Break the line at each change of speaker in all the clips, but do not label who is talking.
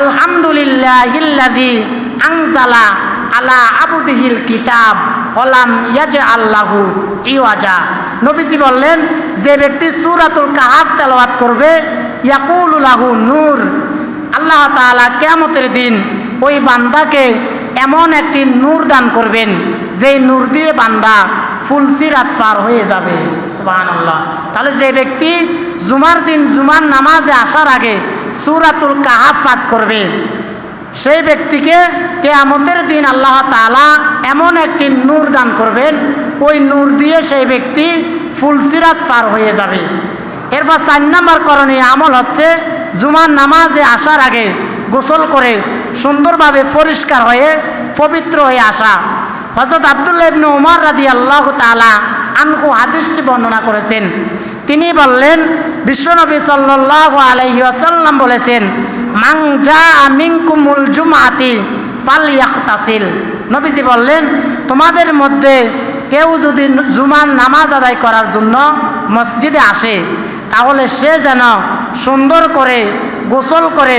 আলহামদুলিল্লাহিল্লাযী আনজালা আলা আবদিহিল কিতাব ওলাম ইয়াজা আল্লাহু ইওয়াজা। নবীজি বললেন, যে ব্যক্তি সূরাতুল কাহাফ তেলাওয়াত করবে, ইয়াকুলু লাহু নূর। আল্লাহ তাআলা কিয়ামতের দিন ওই বান্দাকে এমন একটি নূর দান করবেন, যেই নূর দিয়ে বান্দা ফুলসিরাত পার হয়ে যাবে। সুবহানাল্লাহ। তাহলে যে ব্যক্তি জুমার দিন জুমার নামাজে আসার আগে সূরাতুল কাহাফ করবে। সেই ব্যক্তিকে কেয়ামতের দিন আল্লাহ তাআলা এমন একটি নূর দান করবেন, ওই নূর দিয়ে সেই ব্যক্তি ফুলসিরাত পার হয়ে যাবে। এরপর চার নম্বর করণীয় আমল হচ্ছে জুমার নামাজে আসার আগে গোসল করে সুন্দরভাবে পরিষ্কার হয়ে, পবিত্র হয়ে আসা। হজরত আবদুল্লাহ ইবনে উমর রাদি আল্লাহ তালা আনহু হাদিসটি বর্ণনা করেছেন। তিনি বললেন বিশ্বনবী সাল্লাহ আলহি আসাল্লাম বলেছেন মাং যা মিংকুমুল জুমাতি ফাল ইয়াখতাসিল নবীজি বললেন, তোমাদের মধ্যে কেউ যদি জুমার নামাজ আদায় করার জন্য মসজিদে আসে, তাহলে সে যেন সুন্দর করে, গোসল করে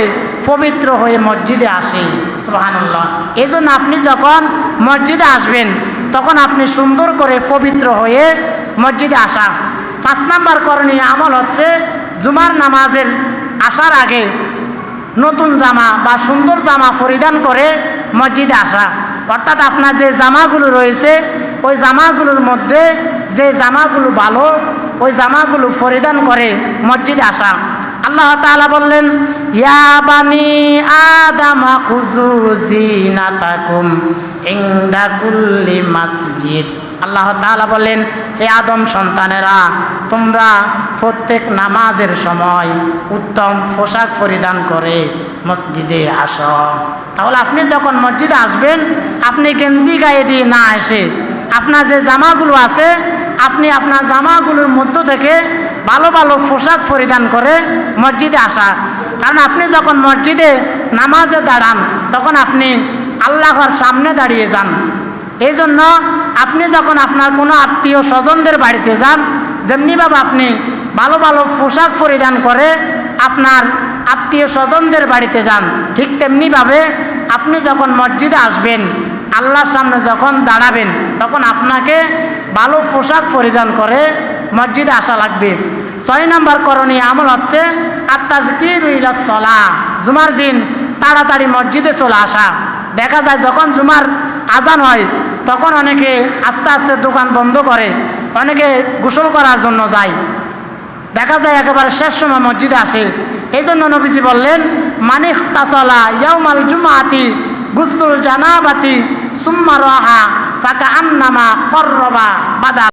পবিত্র হয়ে মসজিদে আসে। সুবহানাল্লাহ। এই জন্য আপনি যখন মসজিদে আসবেন, তখন আপনি সুন্দর করে পবিত্র হয়ে মসজিদে আসা। পাঁচ নাম্বার করণীয় আমল হচ্ছে জুমার নামাজের আসার আগে নতুন জামা বা সুন্দর জামা পরিধান করে মসজিদে আসা। অর্থাৎ আপনার যে জামাগুলো রয়েছে, ওই জামাগুলোর মধ্যে যে জামাগুলো ভালো, ওই জামাগুলো পরিধান করে মসজিদে আসা। আল্লাহ তাআলা বললেন, ইয়া বানি আদামা কুজু জিনাতাকুম ইনদা কুল্লি মাসজিদ। আল্লাহ তাআলা বলেন হে আদম সন্তানেরা, তোমরা প্রত্যেক নামাজের সময় উত্তম পোশাক পরিধান করে মসজিদে আস। তাহলে আপনি যখন মসজিদে আসবেন, আপনি গেঞ্জি গায়ে দিয়ে না এসে আপনার যে জামাগুলো আছে, আপনি আপনার জামাগুলোর মধ্য থেকে ভালো ভালো পোশাক পরিধান করে মসজিদে আসা। কারণ আপনি যখন মসজিদে নামাজে দাঁড়ান, তখন আপনি আল্লাহর সামনে দাঁড়িয়ে যান। এই জন্য আপনি যখন আপনার কোনো আত্মীয় স্বজনদের বাড়িতে যান যেমনিভাবে আপনি ভালো ভালো পোশাক পরিধান করে আপনার আত্মীয় স্বজনদের বাড়িতে যান, ঠিক তেমনিভাবে আপনি যখন মসজিদে আসবেন, আল্লাহর সামনে যখন দাঁড়াবেন, তখন আপনাকে ভালো পোশাক পরিধান করে মসজিদে আসা লাগবে। ছয় নম্বর করণীয় আমল হচ্ছে আত্মার কি আত্মাজকির চলা জুমার দিন তাড়াতাড়ি মসজিদে চলে আসা। দেখা যায় যখন জুমার আজান হয় তখন অনেকে আস্তে আস্তে দোকান বন্ধ করে, অনেকে গোসল করার জন্য যায়। দেখা যায় একেবারে শেষ সময় মসজিদে আসে। এই জন্য নবীজি বললেন মানিক তাসলা ইয়াউমাল জুমাতি গুসলুল জানাবাতি সুম্মা রাহা, ফাকা আন্নামা কররবা বাদা